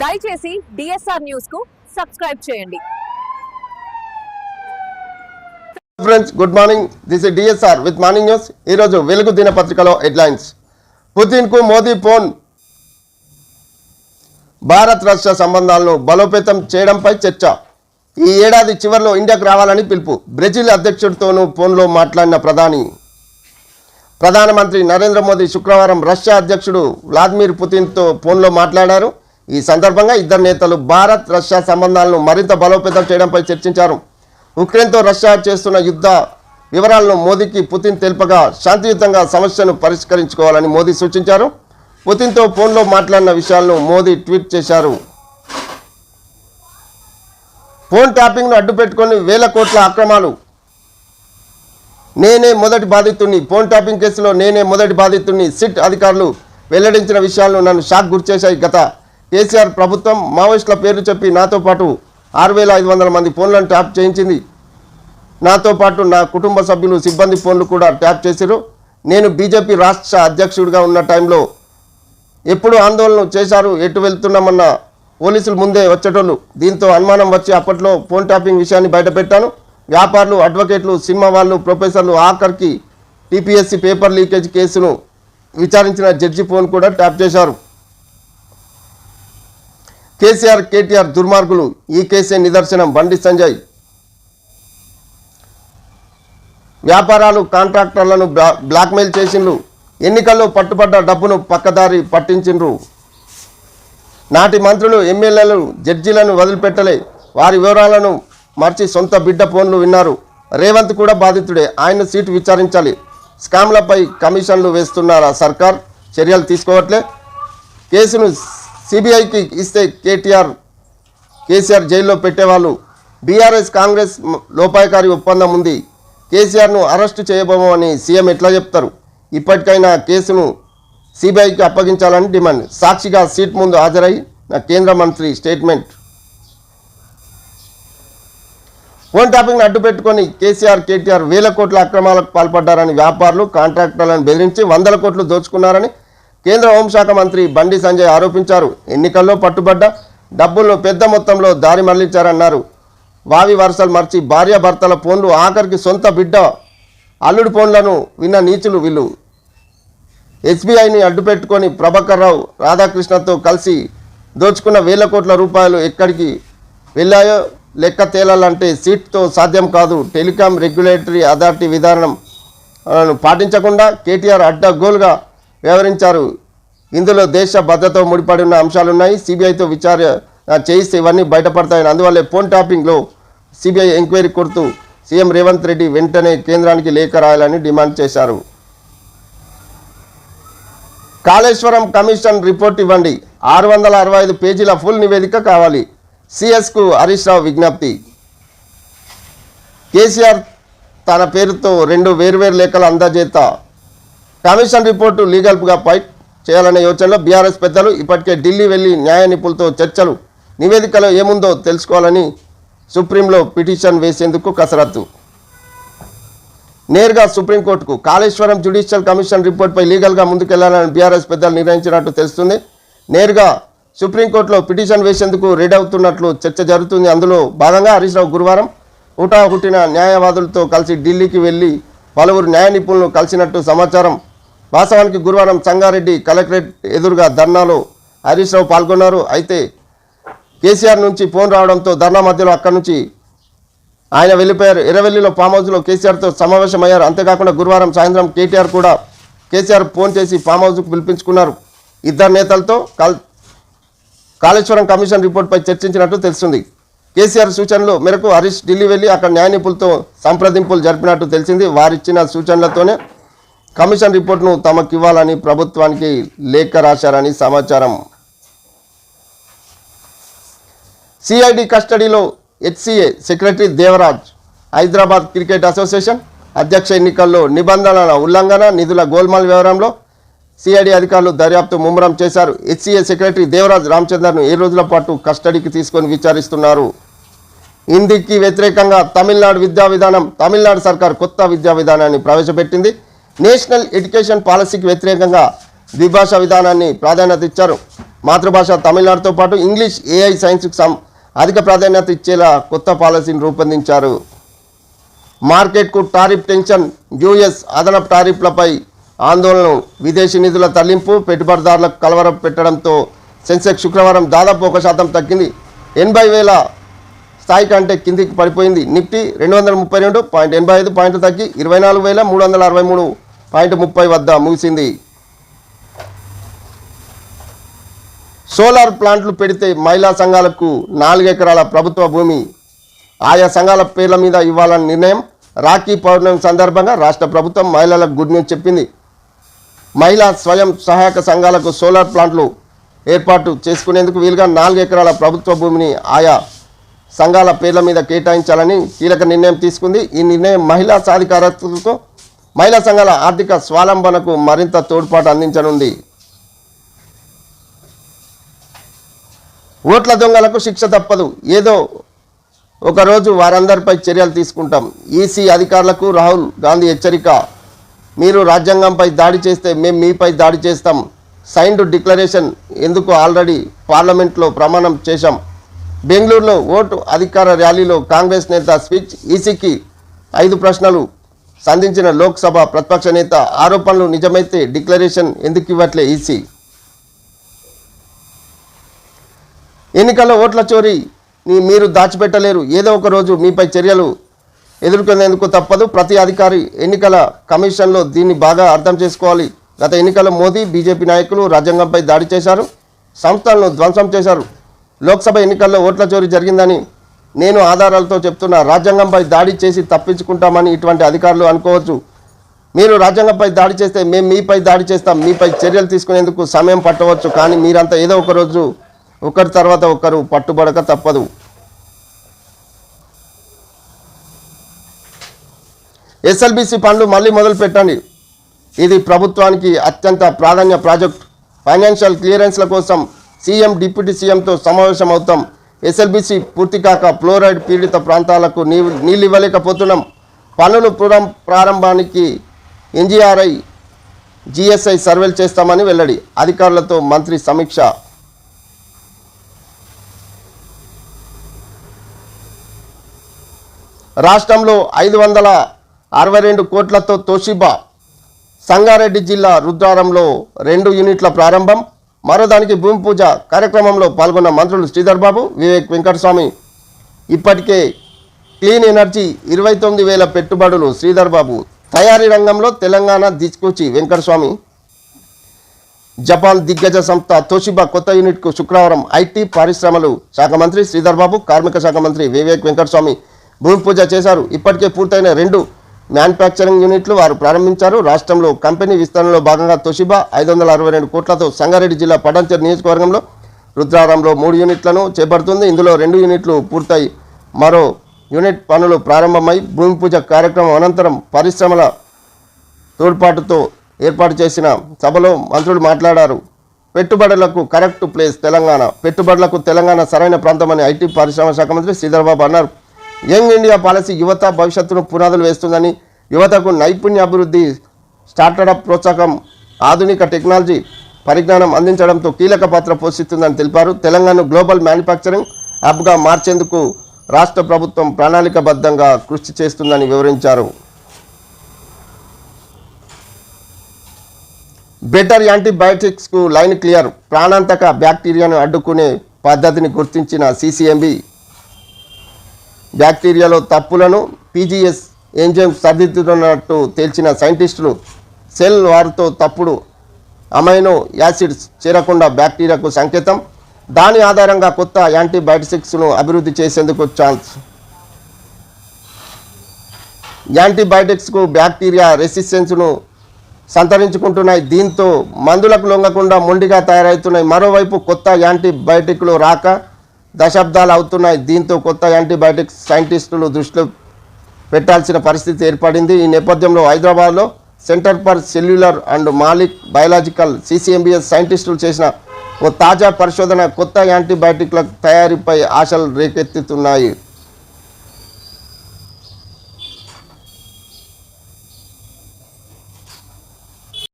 దయచేసి డిఎస్ఆర్ న్యూస్కు సబ్స్క్రైబ్ చేయండి. Friends good morning this DSR with morning news ఈరోజు వెలుగు దినపత్రికలో హెడ్లైన్స్ పుతిన్కు మోదీ ఫోన్ భారత్ రష్యా సంబంధాలను బలోపేతం చేయడంపై చర్చ. ఈ ఏడాది చివరిలో ఇండియాకు రావాలని పిలుపు. బ్రెజిల్ అధ్యక్షుడితోనూ ఫోన్లో మాట్లాడిన ప్రధాని. ప్రధానమంత్రి నరేంద్ర మోదీ శుక్రవారం రష్యా అధ్యక్షుడు వ్లాదిమిర్ పుతిన్తో ఫోన్లో మాట్లాడారు. ఈ సందర్భంగా ఇద్దరు నేతలు భారత్ రష్యా సంబంధాలను మరింత బలోపేతం చేయడంపై చర్చించారు. ఉక్రెయిన్తో రష్యా చేస్తున్న యుద్ధ వివరాలను మోదీకి పుతిన్ తెలుపగా శాంతియుతంగా సమస్యను పరిష్కరించుకోవాలని మోదీ సూచించారు. పుతిన్తో ఫోన్లో మాట్లాడిన విషయాలను మోదీ ట్వీట్ చేశారు. ఫోన్ ట్యాపింగ్ను అడ్డుపెట్టుకొని వేల కోట్ల అక్రమాలు. నేనే మొదటి బాధితుడిని ఫోన్ ట్యాపింగ్ కేసులో నేనే మొదటి బాధితుడిని సిట్ అధికారులు వెల్లడించిన విషయాలను నన్ను షాక్ గురిచేశాయి గత కేసీఆర్ ప్రభుత్వం మావోయిస్టుల పేర్లు చెప్పి నాతో పాటు ఆరు వేల ఐదు వందల మంది ఫోన్లను ట్యాప్ చేయించింది. నాతో పాటు నా కుటుంబ సభ్యులు సిబ్బంది ఫోన్లు కూడా ట్యాప్ చేశారు నేను బీజేపీ రాష్ట్ర అధ్యక్షుడిగా ఉన్న టైంలో ఎప్పుడు ఆందోళన చేశారు ఎటు వెళ్తున్నామన్న పోలీసులు ముందే వచ్చేటోళ్ళు. దీంతో అనుమానం వచ్చి అప్పట్లో ఫోన్ ట్యాపింగ్ విషయాన్ని బయటపెట్టాను. వ్యాపారులు అడ్వకేట్లు సినిమా వాళ్ళు ప్రొఫెసర్లు ఆఖరికి టీపీఎస్సీ పేపర్ లీకేజ్ కేసును విచారించిన జడ్జి ఫోన్ కూడా ట్యాప్ చేశారు. కేసీఆర్ కేటీఆర్ దుర్మార్గులు. ఈ కేసే నిదర్శనం. బండి సంజయ్. వ్యాపారాలు కాంట్రాక్టర్లను బ్లాక్మెయిల్ చేసిండ్రు. ఎన్నికల్లో పట్టుబడ్డ డబ్బును పక్కదారి పట్టించిండ్రు. నాటి మంత్రులు ఎమ్మెల్యేలు జడ్జీలను వదిలిపెట్టలే. వారి వివరాలను మార్చి సొంత బిడ్డ ఫోన్లు విన్నారు. రేవంత్ కూడా బాధితుడే. ఆయన సీటు విచారించాలి. స్కామ్లపై కమిషన్లు వేస్తున్నారా సర్కార్? చర్యలు తీసుకోవట్లే. కేసును సిబిఐకి ఇస్తే కేటీఆర్ కేసీఆర్ జైల్లో పెట్టేవాళ్ళు. బీఆర్ఎస్ కాంగ్రెస్ లోపాయకారి ఒప్పందం ఉంది. కేసీఆర్ను అరెస్టు చేయబోమని సీఎం ఎట్లా చెప్తారు? ఇప్పటికైనా కేసును సిబిఐకి అప్పగించాలని డిమాండ్. సాక్షిగా సీట్ ముందు హాజరై నా కేంద్ర మంత్రి స్టేట్మెంట్. ఫోన్ టాపింగ్ను అడ్డు పెట్టుకొని కేసీఆర్ కేటీఆర్ వేల కోట్ల అక్రమాలకు పాల్పడ్డారని వ్యాపారులు కాంట్రాక్టర్లను బెదిరించి వందల కోట్లు దోచుకున్నారని కేంద్ర హోంశాఖ మంత్రి బండి సంజయ్ ఆరోపించారు. ఎన్నికల్లో పట్టుబడ్డ డబ్బులను పెద్ద మొత్తంలో దారి మళ్ళించారన్నారు వావి వరుసలు మర్చి భార్యాభర్తల ఫోన్లు ఆఖరికి సొంత బిడ్డ అల్లుడి ఫోన్లను విన్న నీచులు వీళ్ళు ఎస్బీఐని అడ్డుపెట్టుకొని ప్రభాకర్ రావు రాధాకృష్ణతో కలిసి దోచుకున్న వేల కోట్ల రూపాయలు ఎక్కడికి వెళ్ళాయో లెక్క తేలాలంటే సీట్తో సాధ్యం కాదు. టెలికాం రెగ్యులేటరీ అథారిటీ విధానం పాటించకుండా కేటీఆర్ అడ్డగోలుగా వ్యవహరించారు ఇందులో దేశ భద్రతతో ముడిపడి ఉన్న అంశాలున్నాయి. సిబిఐతో విచార చేయిస్తే ఇవన్నీ బయటపడతాయని అందువల్లే ఫోన్ ట్యాపింగ్లో సిబిఐ ఎంక్వైరీ కొడుతూ సీఎం రేవంత్ రెడ్డి వెంటనే కేంద్రానికి లేఖ రాయాలని డిమాండ్ చేశారు. కాళేశ్వరం కమిషన్ రిపోర్ట్ ఇవ్వండి. ఆరు వందల అరవై ఐదు పేజీల ఫుల్ నివేదిక కావాలి. సిఎస్కు హరీష్ రావు విజ్ఞప్తి. కేసీఆర్ తన పేరుతో రెండు వేర్వేరు లేఖలు అందజేత కమిషన్ రిపోర్టు లీగల్గా ఫైట్ చేయాలనే యోచనలో బీఆర్ఎస్ పెద్దలు ఇప్పటికే ఢిల్లీ వెళ్ళి న్యాయ నిపుణులతో చర్చలు. నివేదికలో ఏముందో తెలుసుకోవాలని సుప్రీంలో పిటిషన్ వేసేందుకు కసరత్తు. నేరుగా సుప్రీంకోర్టుకు కాళేశ్వరం జ్యుడిషియల్ కమిషన్ రిపోర్ట్పై లీగల్గా ముందుకెళ్ళాలని బీఆర్ఎస్ పెద్దలు నిర్ణయించినట్టు తెలుస్తుంది. నేరుగా సుప్రీంకోర్టులో పిటిషన్ వేసేందుకు రెడీ అవుతున్నట్లు చర్చ జరుగుతుంది. అందులో భాగంగా హరీష్ రావు గురువారం హుటా హుట్టిన న్యాయవాదులతో కలిసి ఢిల్లీకి వెళ్ళి పలువురు న్యాయ నిపుణులు కలిసినట్టు సమాచారం వాస్తవానికి గురువారం సంగారెడ్డి కలెక్టరేట్ ఎదురుగా ధర్నాలో హరీష్ రావు పాల్గొన్నారు. అయితే కేసీఆర్ నుంచి ఫోన్ రావడంతో ధర్నా మధ్యలో అక్కడి నుంచి ఆయన వెళ్ళిపోయారు. ఎర్రవెల్లిలో ఫామ్ హౌస్లో కేసీఆర్తో సమావేశమయ్యారు. అంతేకాకుండా గురువారం సాయంత్రం కేటీఆర్ కూడా కేసీఆర్ ఫోన్ చేసి ఫామ్ హౌస్కు పిలిపించుకున్నారు. ఇద్దరు నేతలతో కాళేశ్వరం కమిషన్ రిపోర్ట్పై చర్చించినట్టు తెలుస్తుంది. కేసీఆర్ సూచనలు మేరకు హరీష్ ఢిల్లీ వెళ్ళి అక్కడ న్యాయ నిపుణులతో సంప్రదింపులు జరిపినట్టు తెలిసింది. వారిచ్చిన సూచనలతోనే కమిషన్ రిపోర్ట్ను తమకు ఇవ్వాలని ప్రభుత్వానికి లేఖ రాశారని సమాచారం. సిఐడి కస్టడీలో HCA secretary Devaraj Hyderabad cricket association అధ్యక్ష ఎన్నికల్లో నిబంధనల ఉల్లంఘన నిధుల గోల్మాల్ వ్యవహారంలో సిఐడి అధికారులు దర్యాప్తు ముమ్మరం చేశారు. హెచ్సిఏ సెక్రటరీ దేవరాజ్ రామచందర్ను ఏ రోజుల పాటు కస్టడీకి తీసుకొని విచారిస్తున్నారు. హిందీకి వ్యతిరేకంగా తమిళనాడు విద్యా విధానం తమిళనాడు సర్కార్ కొత్త విద్యా విధానాన్ని ప్రవేశపెట్టింది. నేషనల్ ఎడ్యుకేషన్ పాలసీకి వ్యతిరేకంగా ద్విభాషా విధానాన్ని ప్రాధాన్యత ఇచ్చారు. మాతృభాష తమిళనాడుతో పాటు ఇంగ్లీష్ ఏఐ సైన్స్కి సం అధిక ప్రాధాన్యత ఇచ్చేలా కొత్త పాలసీని రూపొందించారు. మార్కెట్కు టారిఫ్ టెన్షన్ యుఎస్ అదనపు టారిఫ్లపై ఆందోళన విదేశీ నిధుల తరలింపు పెట్టుబడిదారులకు కలవరం పెట్టడంతో సెన్సెక్స్ శుక్రవారం దాదాపు ఒక శాతం తగ్గింది. ఎనభై వేల స్థాయి కంటే కిందికి పడిపోయింది. నిఫ్టీ రెండు వందల ముప్పై రెండు పాయింట్ ఎనభై ఐదు పాయింట్లు తగ్గి ఇరవై నాలుగు వేల మూడు వందల అరవై మూడు పాయింట్ ముప్పై వద్ద ముగిసింది. సోలార్ ప్లాంట్లు పెడితే మహిళా సంఘాలకు నాలుగు ఎకరాల ప్రభుత్వ భూమి. ఆయా సంఘాల పేర్ల మీద ఇవ్వాలని నిర్ణయం రాఖీ పౌర్ణమి సందర్భంగా రాష్ట్ర ప్రభుత్వం మహిళలకు గుడ్ న్యూస్ చెప్పింది. మహిళా స్వయం సహాయక సంఘాలకు సోలార్ ప్లాంట్లు ఏర్పాటు చేసుకునేందుకు వీలుగా నాలుగు ఎకరాల ప్రభుత్వ భూమిని ఆయా సంఘాల పేర్ల మీద కేటాయించాలని కీలక నిర్ణయం తీసుకుంది. ఈ నిర్ణయం మహిళా సాధికారతతో మహిళా సంఘాల ఆర్థిక స్వాలంబనకు మరింత తోడ్పాటు అందించనుంది. ఓట్ల దొంగలకు శిక్ష తప్పదు. ఏదో ఒకరోజు వారందరిపై చర్యలు తీసుకుంటాం. ఈసీ అధికారులకు రాహుల్ గాంధీ హెచ్చరిక. మీరు రాజ్యాంగంపై దాడి చేస్తే మేము మీపై దాడి చేస్తాం. సైన్డ్ డిక్లరేషన్ ఎందుకు ఆల్రెడీ పార్లమెంట్లో ప్రమాణం చేశాం. బెంగళూరులో ఓటు అధికార ర్యాలీలో కాంగ్రెస్ నేత స్పీచ్ ఈసీకి ఐదు ప్రశ్నలు. సంధించిన లోక్సభ ప్రతిపక్ష నేత ఆరోపణలు నిజమైతే డిక్లరేషన్ ఎందుకు ఇవ్వట్లే ఈసీ? ఎన్నికల్లో ఓట్ల చోరీని మీరు దాచిపెట్టలేరు. ఏదో ఒక రోజు మీపై చర్యలు ఎదుర్కొనేందుకు తప్పదు. ప్రతి అధికారి ఎన్నికల కమిషన్లో దీన్ని బాగా అర్థం చేసుకోవాలి. గత ఎన్నికల్లో మోదీ బీజేపీ నాయకులు రాజ్యాంగంపై దాడి చేశారు. సంస్థలను ధ్వంసం చేశారు. లోక్సభ ఎన్నికల్లో ఓట్ల చోరీ జరిగిందని నేను ఆధారాలతో చెప్తున్నా రాజ్యాంగంపై దాడి చేసి తప్పించుకుంటామని ఇటువంటి అధికారులు అనుకోవచ్చు. మీరు రాజ్యాంగంపై దాడి చేస్తే మేము మీపై దాడి చేస్తాం మీపై చర్యలు తీసుకునేందుకు సమయం పట్టవచ్చు కానీ మీరంతా ఏదో ఒక రోజు ఒకరి తర్వాత ఒకరు పట్టుబడక తప్పదు. ఎస్ఎల్బిసి పనులు మళ్ళీ మొదలు పెట్టండి ఇది ప్రభుత్వానికి అత్యంత ప్రాధాన్య ప్రాజెక్ట్. ఫైనాన్షియల్ క్లియరెన్స్ల కోసం సీఎం డిప్యూటీ సీఎంతో సమావేశం అవుతాం ఎస్ఎల్బిసి పూర్తి కాక ఫ్లోరైడ్ పీడిత ప్రాంతాలకు నీ నీళ్ళు ఇవ్వలేకపోతున్నాం. పనులు పురం ప్రారంభానికి ఎన్జీఆర్ఐ జిఎస్ఐ సర్వేలు చేస్తామని వెల్లడి. అధికారులతో మంత్రి సమీక్ష. రాష్ట్రంలో ఐదు వందల అరవై రెండు కోట్లతో తోషిబా సంగారెడ్డి జిల్లా రుద్రారంలో రెండు యూనిట్ల ప్రారంభం. మరోదానికి భూమి పూజ కార్యక్రమంలో పాల్గొన్న మంత్రులు శ్రీధర్ బాబు వివేక్ వెంకటస్వామి. ఇప్పటికే క్లీన్ ఎనర్జీ ఇరవై తొమ్మిది వేల పెట్టుబడులు శ్రీధర్ బాబు. తయారీ రంగంలో తెలంగాణ తీసుకొచ్చి వెంకటస్వామి. జపాన్ దిగ్గజ సంస్థ తోషిబా కొత్త యూనిట్కు శుక్రవారం ఐటీ పరిశ్రమలు శాఖ మంత్రి శ్రీధర్ బాబు కార్మిక శాఖ మంత్రి వివేక్ వెంకటస్వామి భూమి పూజ చేశారు. ఇప్పటికే పూర్తయిన రెండు మ్యానుఫ్యాక్చరింగ్ యూనిట్లు వారు ప్రారంభించారు. రాష్ట్రంలో కంపెనీ విస్తరణలో భాగంగా తొషిబా ఐదు వందల అరవై రెండు కోట్లతో సంగారెడ్డి జిల్లా పటాన్చెరు నియోజకవర్గంలో రుద్రారంలో మూడు యూనిట్లను చేపడుతుంది. ఇందులో రెండు యూనిట్లు పూర్తయి మరో యూనిట్ పనులు ప్రారంభమై భూమి పూజ కార్యక్రమం అనంతరం పరిశ్రమల తోడ్పాటుతో ఏర్పాటు చేసిన సభలో మంత్రులు మాట్లాడారు. పెట్టుబడులకు కరెక్ట్ ప్లేస్ తెలంగాణ పెట్టుబడులకు తెలంగాణ సరైన ప్రాంతమని ఐటీ పరిశ్రమ శాఖ మంత్రి శ్రీధర్బాబు అన్నారు. యంగ్ ఇండియా పాలసీ యువత భవిష్యత్తును పునాదులు వేస్తుందని యువతకు నైపుణ్య అభివృద్ధి స్టార్టప్ ప్రోత్సాహం ఆధునిక టెక్నాలజీ పరిజ్ఞానం అందించడంతో కీలక పాత్ర పోషిస్తుందని తెలిపారు. తెలంగాణ గ్లోబల్ మ్యానుఫ్యాక్చరింగ్ హబ్గా మార్చేందుకు రాష్ట్ర ప్రభుత్వం ప్రణాళికబద్ధంగా కృషి చేస్తుందని వివరించారు. బెటర్ యాంటీబయాటిక్స్కు లైన్ క్లియర్. ప్రాణాంతక బ్యాక్టీరియాను అడ్డుకునే పద్ధతిని గుర్తించిన సిసిఎంబి బ్యాక్టీరియాలో తప్పులను పీజీఎస్ ఎంజైమ్ సరిదిద్దుతున్నట్టు తేల్చిన సైంటిస్టులు సెల్ వారితో తప్పుడు అమైనో యాసిడ్స్ చేరకుండా బ్యాక్టీరియాకు సంకేతం. దాని ఆధారంగా కొత్త యాంటీబయాటిక్స్ను అభివృద్ధి చేసేందుకు ఛాన్స్. యాంటీబయాటిక్స్కు బ్యాక్టీరియా రెసిస్టెన్స్ను సంతరించుకుంటున్నాయి. దీంతో మందులకు లొంగకుండా మొండిగా తయారవుతున్నాయి. మరోవైపు కొత్త యాంటీబయాటిక్లు రాక దశాబ్దాలు అవుతున్నాయి. దీంతో కొత్త యాంటీబయాటిక్స్ సైంటిస్టులు దృష్టిలో పెట్టాల్సిన పరిస్థితి ఏర్పడింది. ఈ నేపథ్యంలో హైదరాబాద్లో centre for cellular and molecular biological CCMBs సైంటిస్టులు చేసిన ఓ తాజా పరిశోధన కొత్త యాంటీబయాటిక్ల తయారీపై ఆశలు రేకెత్తుతున్నాయి.